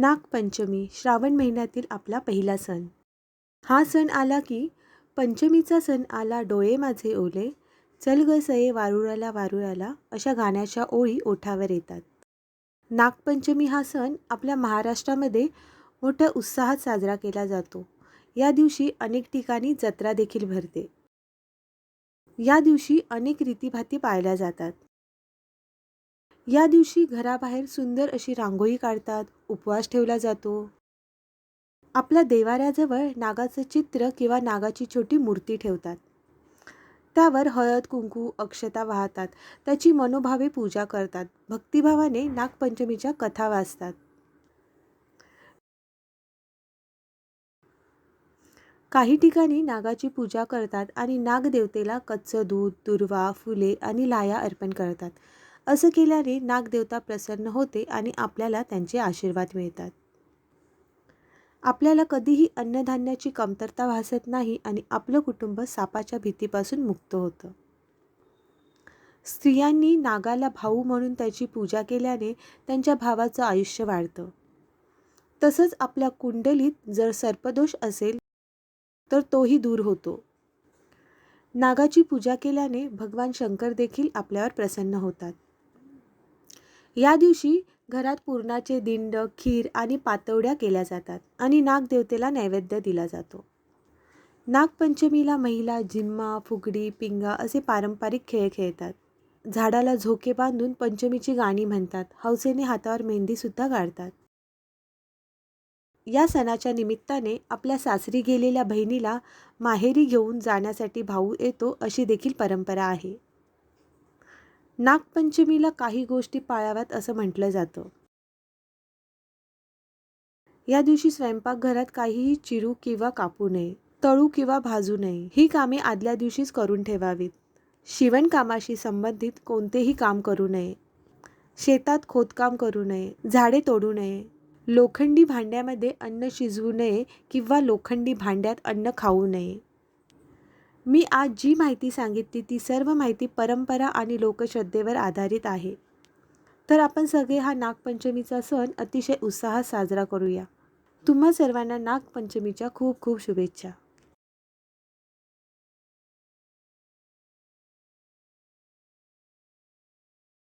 नागपंचमी श्रावण महिन्यातील आपला पहिला सण. हा सण आला की पंचमीचा सण आला डोळे माझे ओले चल ग सये वारुळाला वारुळाला अशा गाण्याच्या ओळी ओठावर येतात. नागपंचमी हा सण आपल्या महाराष्ट्रामध्ये मोठ्या उत्साहात साजरा केला जातो. या दिवशी अनेक ठिकाणी जत्रा देखील भरते. या दिवशी अनेक रीतीभाती पाळल्या जातात. या दिवशी घराबाहेर सुंदर अशी रांगोळी काढतात उपवास ठेवला जातो. आपल्या देवाऱ्याजवळ नागाचं चित्र किंवा नागाची छोटी मूर्ती ठेवतात. त्यावर हळद कुंकू अक्षता वाहतात. त्याची मनोभावे पूजा करतात. भक्तिभावाने नागपंचमीच्या कथा वाचतात. काही ठिकाणी नागाची पूजा करतात आणि नागदेवतेला कच्चं दूध दुर्वा फुले आणि लाया अर्पण करतात. असं केल्याने नागदेवता प्रसन्न होते आणि आपल्याला त्यांचे आशीर्वाद मिळतात. आपल्याला कधीही अन्नधान्याची कमतरता भासत नाही आणि आपलं कुटुंब सापाच्या भीतीपासून मुक्त होतं. स्त्रियांनी नागाला भाऊ म्हणून त्याची पूजा केल्याने त्यांच्या भावाचं आयुष्य वाढतं. तसंच आपल्या कुंडलीत जर सर्पदोष असेल तर तोही दूर होतो. नागाची पूजा केल्याने भगवान शंकर देखील आपल्यावर प्रसन्न होतात. या दिवशी घरात पुरणाचे दिंड खीर आणि पातवड्या केल्या जातात आणि नागदेवतेला नैवेद्य दिला जातो. नागपंचमीला महिला झिम्मा फुगडी पिंगा असे पारंपरिक खेळ खेळतात. झाडाला झोके बांधून पंचमीची गाणी म्हणतात. हौसेने हातावर मेहंदीसुद्धा काढतात. या सणाच्या निमित्ताने आपल्या सासरी गेलेल्या बहिणीला माहेरी घेऊन जाण्यासाठी भाऊ येतो अशी देखील परंपरा आहे. नागपंचमीला काही गोष्टी पाळाव्यात असं म्हटलं जातं. या दिवशी स्वयंपाकघरात काहीही चिरू किंवा कापू नये तळू किंवा भाजू नये ही कामे आदल्या दिवशीच करून ठेवावीत. शिवणकामाशी संबंधित कोणतेही काम करू नये. शेतात खोदकाम करू नये झाडे तोडू नये. लोखंडी भांड्यामध्ये अन्न शिजवू नये किंवा लोखंडी भांड्यात अन्न खाऊ नये. मी आज जी माहिती सांगितली ती सर्व माहिती परंपरा आणि लोकश्रद्धेवर आधारित आहे. तर आपण सगळे हा नागपंचमीचा सण अतिशय उत्साहात साजरा करूया. तुम्हा सर्वांना नागपंचमीच्या खूप खूप शुभेच्छा.